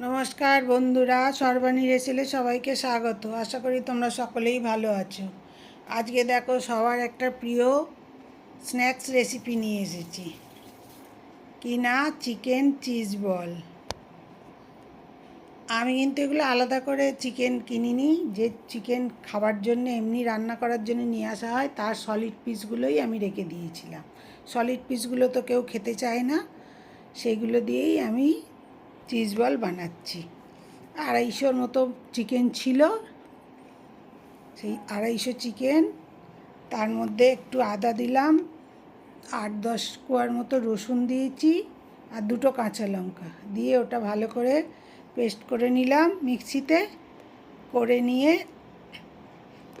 নমস্কার বন্ধুরা সর্বাণী রেসেলে সবাইকে স্বাগত। আশা করি তোমরা সকলেই ভালো আছো। আজকে দেখো, সবার একটা প্রিয় স্ন্যাক্স রেসিপি নিয়ে এসেছি। কি না? চিকেন চিজ বল আমি কিন্তু এগুলো আলাদা করে চিকেন কিনিনি। যে চিকেন খাবার জন্য, এমনি রান্না করার জন্য নিয়ে আসা হয়, তার সলিড পিসগুলোই আমি রেখে দিয়েছিলাম। সলিড পিসগুলো তো কেউ খেতে চায় না। সেগুলো দিয়েই আমি চিজ বল বানাচ্ছি। আড়াইশোর মতো চিকেন ছিল। সেই আড়াইশো চিকেন, তার মধ্যে একটু আদা দিলাম, আট দশ কোয়ার মতো রসুন দিয়েছি আর দুটো কাঁচা লঙ্কা। দিয়ে ওটা ভালো করে পেস্ট করে নিলাম মিক্সিতে, করে নিয়ে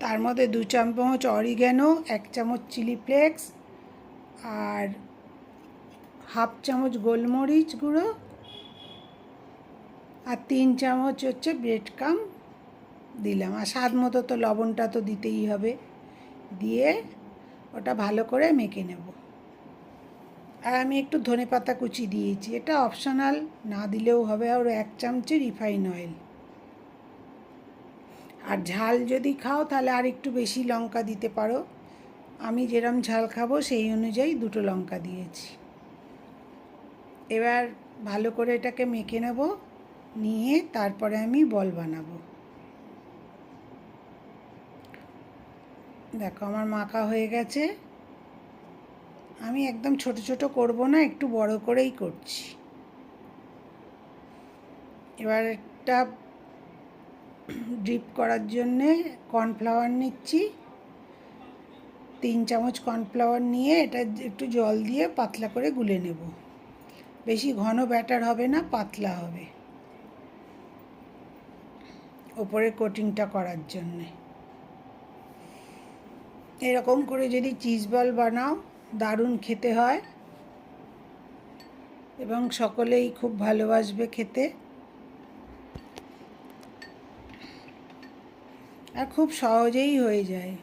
তার মধ্যে দু চামচ অরিগ্যানো, এক চামচ চিলি ফ্লেক্স আর হাফ চামচ গোলমরিচ গুঁড়ো আর তিন চামচ হচ্ছে ব্রেড কাম দিলাম। আর স্বাদ মতো তো লবণটা তো দিতেই হবে। দিয়ে ওটা ভালো করে মেখে নেব। আর আমি একটু ধনে পাতা কুচি দিয়েছি। এটা অপশনাল না দিলেও হবে। আর এক চামচে রিফাইন অয়েল আর ঝাল যদি খাও, তাহলে আর একটু বেশি লঙ্কা দিতে পারো। আমি যেরম ঝাল খাব, সেই অনুযায়ী দুটো লঙ্কা দিয়েছি। এবার ভালো করে এটাকে মেখে নেব। নিয়ে তারপরে আমি বল বানাবো। দেখো আমার মাখা হয়ে গেছে। আমি একদম ছোট ছোট করব না, একটু বড় করেই করছি। এবার একটা ড্রিপ করার জন্যে কর্নফ্লাওয়ার নিচ্ছি। তিন চামচ কর্নফ্লাওয়ার নিয়ে এটা একটু জল দিয়ে পাতলা করে গুলে নেব। বেশি ঘন ব্যাটার হবে না, পাতলা হবে। ওপরে কোটিংটা করার জন্যে। এরকম করে যদি চিজ বল বানাও, দারুণ খেতে হয় এবং সকলেই খুব ভালোবাসবে খেতে। আর খুব সহজেই হয়ে যায়।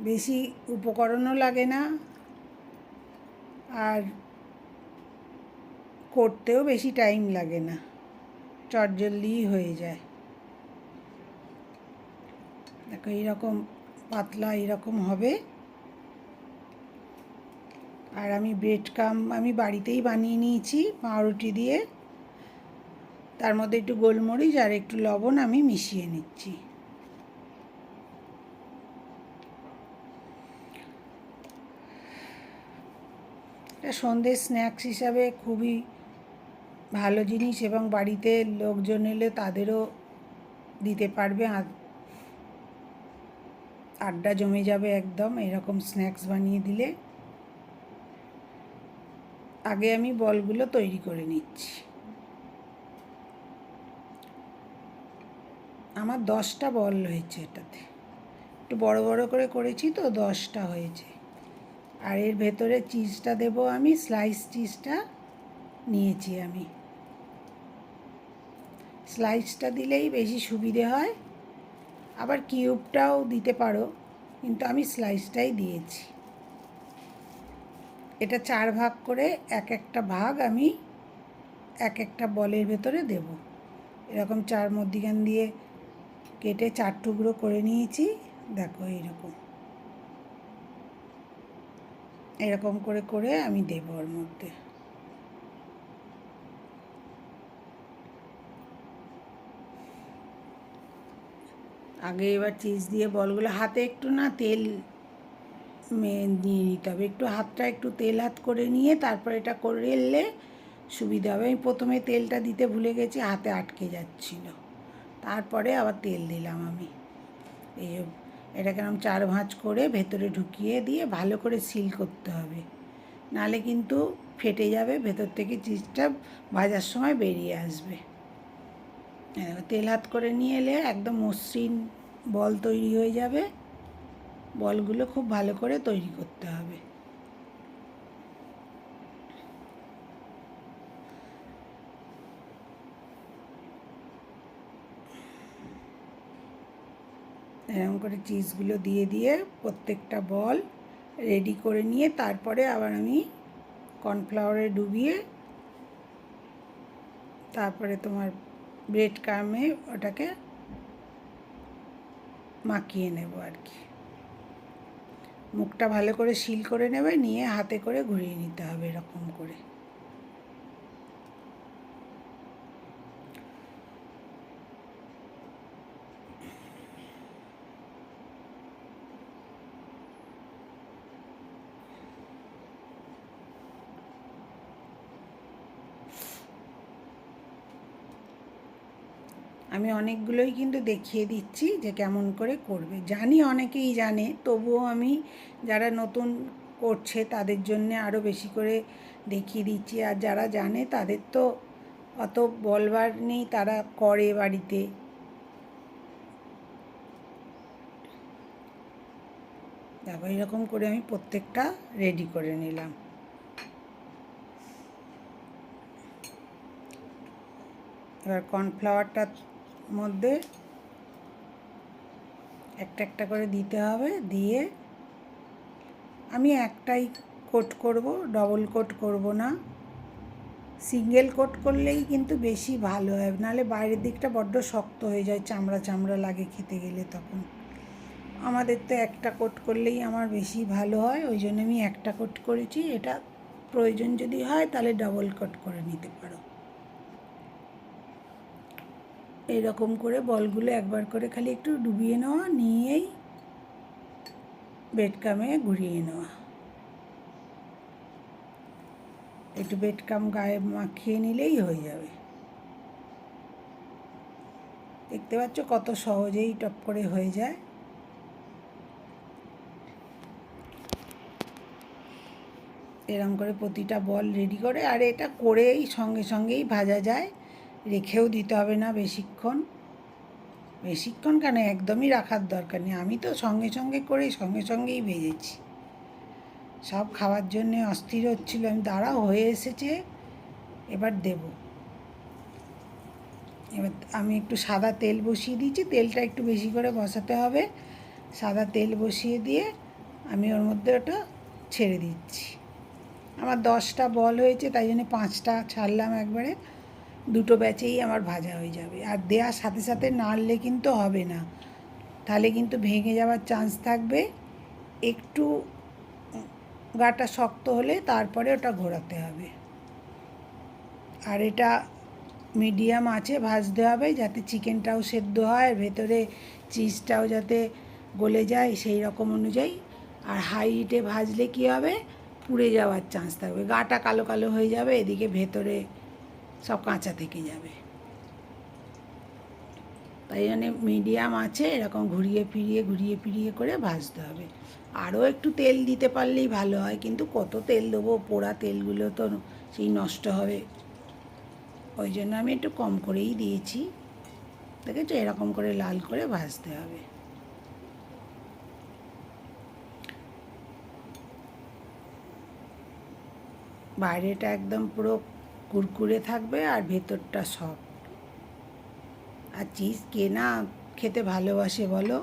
বেশি উপকরণও লাগে না আর করতেও বেশি টাইম লাগে না। চটজলদিই হয়ে যায়। দেখো এইরকম পাতলা এরকম হবে। আর আমি ব্রেড কাম আমি বাড়িতেই বানিয়ে নিয়েছি পাউরুটি দিয়ে। তার মধ্যে একটু গোলমরিচ আর একটু লবণ আমি মিশিয়ে নিচ্ছি। এটা সন্ধ্যের স্ন্যাক্স হিসাবে খুবই ভালো জিনিস এবং বাড়িতে লোকজন এলে তাদেরও দিতে পারবে। আড্ডা জমে যাবে একদম, এরকম স্ন্যাক্স বানিয়ে দিলে। আগে আমি বলগুলো তৈরি করে নিচ্ছি। আমার দশটা বল হয়েছে এটাতে। একটু বড় বড় করে করেছি তো দশটা হয়েছে। আর এর ভেতরে চিজটা দেব আমি স্লাইস চিজটা নিয়েছি আমি। স্লাইসটা দিলেই বেশি সুবিধে হয়। আবার কিউবটাও দিতে পারো, কিন্তু আমি স্লাইসটাই দিয়েছি। এটা চার ভাগ করে এক একটা ভাগ আমি এক একটা বলের ভেতরে দেব। এরকম চার মধ্যিখান দিয়ে কেটে চার টুকরো করে নিয়েছি, দেখো এইরকম। এরকম করে করে আমি দেবো ওর মধ্যে। আগে এবার চিজ দিয়ে বলগুলো হাতে একটু না তেল নিয়ে নিতে হবে। একটু হাতটা একটু তেল হাত করে নিয়ে তারপর এটা করে এলে সুবিধা হবে। আমি প্রথমে তেলটা দিতে ভুলে গেছি, হাতে আটকে যাচ্ছিল। তারপরে আবার তেল দিলাম আমি। এই এটাকে আমি চার ভাঁজ করে ভেতরে ঢুকিয়ে দিয়ে ভালো করে সিল করতে হবে। নালে কিন্তু ফেটে যাবে, ভেতর থেকে চিজটা ভাজার সময় বেরিয়ে আসবে। তেল হাত করে নিয়ে এলে একদম মসৃণ বল তৈরি হয়ে যাবে। বলগুলো খুব ভালো করে তৈরি করতে হবে। এরকম করে চিজগুলো দিয়ে দিয়ে প্রত্যেকটা বল রেডি করে নিয়ে তারপরে আবার আমি কর্নফ্লাওয়ারে ডুবিয়ে তারপরে তোমার ব্রেড কামে ওটাকে মাখিয়ে নেব আর কি। মুখটা ভালো করে সিল করে নেবে, নিয়ে হাতে করে ঘুরিয়ে নিতে হবে এরকম করে। আমি অনেকগুলোই কিন্তু দেখিয়ে দিচ্ছি যে কেমন করে করবে। জানি অনেকেই জানে, তবুও আমি যারা নতুন করছে তাদের জন্য আরও বেশি করে দেখিয়ে দিচ্ছি। আর যারা জানে তাদের তো অত বলবার নেই, তারা করে বাড়িতে। দেখো, এরকম করে আমি প্রত্যেকটা রেডি করে নিলাম। এবার কর্নফ্লাওয়ারটার মধ্যে একটা একটা করে দিতে হবে, দিয়ে আমি একটাই কোট করব ডবল কোট করব না। সিঙ্গেল কোট করলেই কিন্তু বেশি ভালো হয়, নাহলে বাইরের দিকটা বড্ড শক্ত হয়ে যায়, চামড়া চামড়া লাগে খেতে গেলে তখন। আমাদের তো একটা কোট করলেই আমার বেশি ভালো হয়, ওই জন্য আমি একটা কোট করেছি, এটা প্রয়োজন যদি হয় তাহলে ডবল কোট করে নিতে পারো। এইরকম করে বলগুলো একবার করে খালি একটু ডুবিয়ে নেওয়া, নিয়েই বেডকামে ঘুরিয়ে নেওয়া। একটু বেডকাম গায়ে মাখিয়ে নিলেই হয়ে যাবে। দেখতে পাচ্ছ কত সহজেই টপ করে হয়ে যায়। এরম করে প্রতিটা বল রেডি করে, আর এটা করেই সঙ্গে সঙ্গেই ভাজা যায়। রেখেও দিতে হবে না বেশিক্ষণ। বেশিক্ষণ কেন? একদমই রাখার দরকার নেই। আমি তো সঙ্গে সঙ্গে করেই, সঙ্গে সঙ্গেই ভেজেছি। সব খাওয়ার জন্যে অস্থির হচ্ছিল। আমি দাঁড়াও, হয়ে এসেছে, এবার দেব। এবার আমি একটু সাদা তেল বসিয়ে দিয়েছি। তেলটা একটু বেশি করে বসাতে হবে। সাদা তেল বসিয়ে দিয়ে আমি ওর মধ্যে ওটা ছেড়ে দিচ্ছি। আমার দশটা বল হয়েছে, তাই জন্য পাঁচটা ছাড়লাম একবারে। দুটো ব্যাচেই আমার ভাজা হয়ে যাবে। আর দেওয়ার সাথে সাথে নাড়লে কিন্তু হবে না। তাহলে কিন্তু ভেঙে যাওয়ার চান্স থাকবে। একটু গাটা শক্ত হলে তারপরে ওটা ঘোরাতে হবে। আর এটা মিডিয়াম আছে, ভাজতে হবে, যাতে চিকেনটাও সেদ্ধ হয়, ভেতরে চিজটাও যাতে গলে যায়, সেই রকম অনুযায়ী। আর হাই হিটে ভাজলে কী হবে? পুড়ে যাওয়ার চান্স থাকবে। গাটা কালো কালো হয়ে যাবে, এদিকে ভেতরে সব কাঁচা থেকে যাবে। তাই জন্যে মিডিয়াম আছে, এরকম ঘুরিয়ে ফিরিয়ে ঘুরিয়ে ফিরিয়ে করে ভাজতে হবে। আরও একটু তেল দিতে পারলেই ভালো হয়, কিন্তু কত তেল দেবো, পোড়া তেলগুলো তো সেই নষ্ট হবে। ওই জন্য আমি একটু কম করেই দিয়েছি। দেখেছ? এরকম করে লাল করে ভাজতে হবে। বাইরেটা একদম পুরো কুরকুরে থাকবে আর ভেতরটা সফট আর চিজ কে না খেতে ভালোবাসে বলো?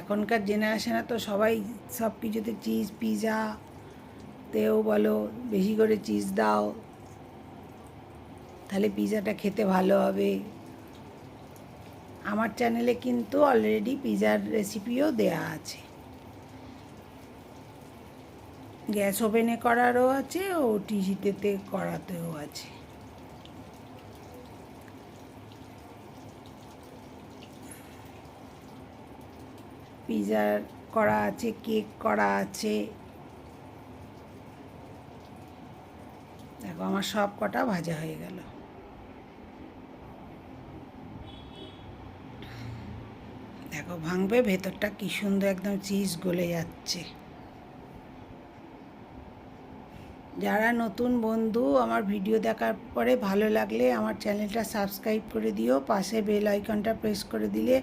এখনকার জেনারেশনে তো সবাই সব কিছুতে চিজ পিজা তেও বলো, বেশি করে চিজ দাও। তাহলে পিজাটা খেতে ভালো হবে। আমার চ্যানেলে কিন্তু অলরেডি পিজার রেসিপিও দেয়া আছে। গ্যাস ওভেনে করারও আছে, ও টিজিতে করাতেও আছে। পিজার করা আছে, কেক করা আছে। দেখো, আমার সব কটা ভাজা হয়ে গেল। দেখো, ভাঙবে, ভেতরটা কি সুন্দর একদম চিজ গলে যাচ্ছে। যারা নতুন বন্ধু, আমার ভিডিও দেখার পরে ভালো লাগলে আমার চ্যানেলটা সাবস্ক্রাইব করে দিও, পাশে বেল আইকনটা প্রেস করে দিলে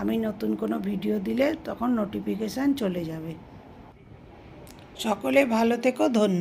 আমি নতুন কোনো ভিডিও দিলে তখন নোটিফিকেশান চলে যাবে। সকলে ভালো থেকো, ধন্যবাদ।